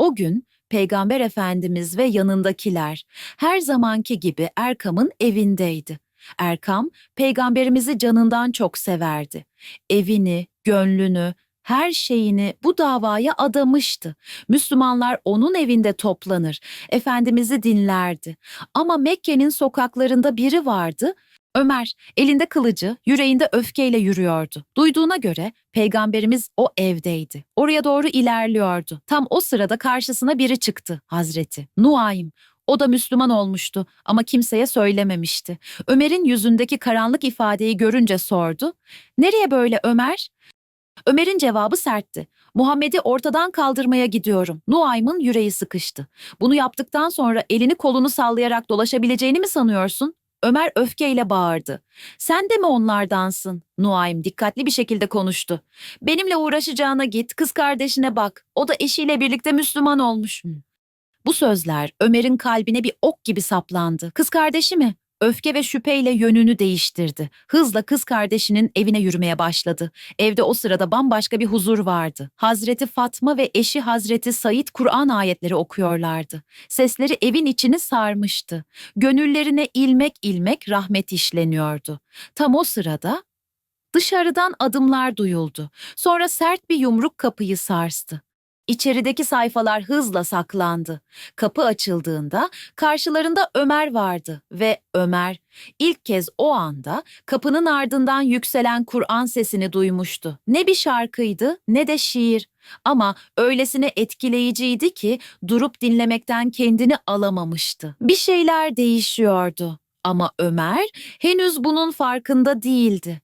O gün Peygamber Efendimiz ve yanındakiler her zamanki gibi Erkam'ın evindeydi. Erkam, peygamberimizi canından çok severdi. Evini, gönlünü, her şeyini bu davaya adamıştı. Müslümanlar onun evinde toplanır, Efendimiz'i dinlerdi. Ama Mekke'nin sokaklarında biri vardı, Ömer, elinde kılıcı, yüreğinde öfkeyle yürüyordu. Duyduğuna göre peygamberimiz o evdeydi. Oraya doğru ilerliyordu. Tam o sırada karşısına biri çıktı, Hazreti Nuaym. O da Müslüman olmuştu ama kimseye söylememişti. Ömer'in yüzündeki karanlık ifadeyi görünce sordu. Nereye böyle Ömer? Ömer'in cevabı sertti. Muhammed'i ortadan kaldırmaya gidiyorum. Nuaym'ın yüreği sıkıştı. Bunu yaptıktan sonra elini kolunu sallayarak dolaşabileceğini mi sanıyorsun? Ömer öfkeyle bağırdı. Sen de mi onlardansın? Nuaym dikkatli bir şekilde konuştu. Benimle uğraşacağına git, kız kardeşine bak. O da eşiyle birlikte Müslüman olmuş. Bu sözler Ömer'in kalbine bir ok gibi saplandı. Kız kardeşi mi? Öfke ve şüpheyle yönünü değiştirdi. Hızla kız kardeşinin evine yürümeye başladı. Evde o sırada bambaşka bir huzur vardı. Hazreti Fatma ve eşi Hazreti Said Kur'an ayetleri okuyorlardı. Sesleri evin içini sarmıştı. Gönüllerine ilmek ilmek rahmet işleniyordu. Tam o sırada dışarıdan adımlar duyuldu. Sonra sert bir yumruk kapıyı sarstı. İçerideki sayfalar hızla saklandı. Kapı açıldığında karşılarında Ömer vardı ve Ömer ilk kez o anda kapının ardından yükselen Kur'an sesini duymuştu. Ne bir şarkıydı ne de şiir ama öylesine etkileyiciydi ki durup dinlemekten kendini alamamıştı. Bir şeyler değişiyordu ama Ömer henüz bunun farkında değildi.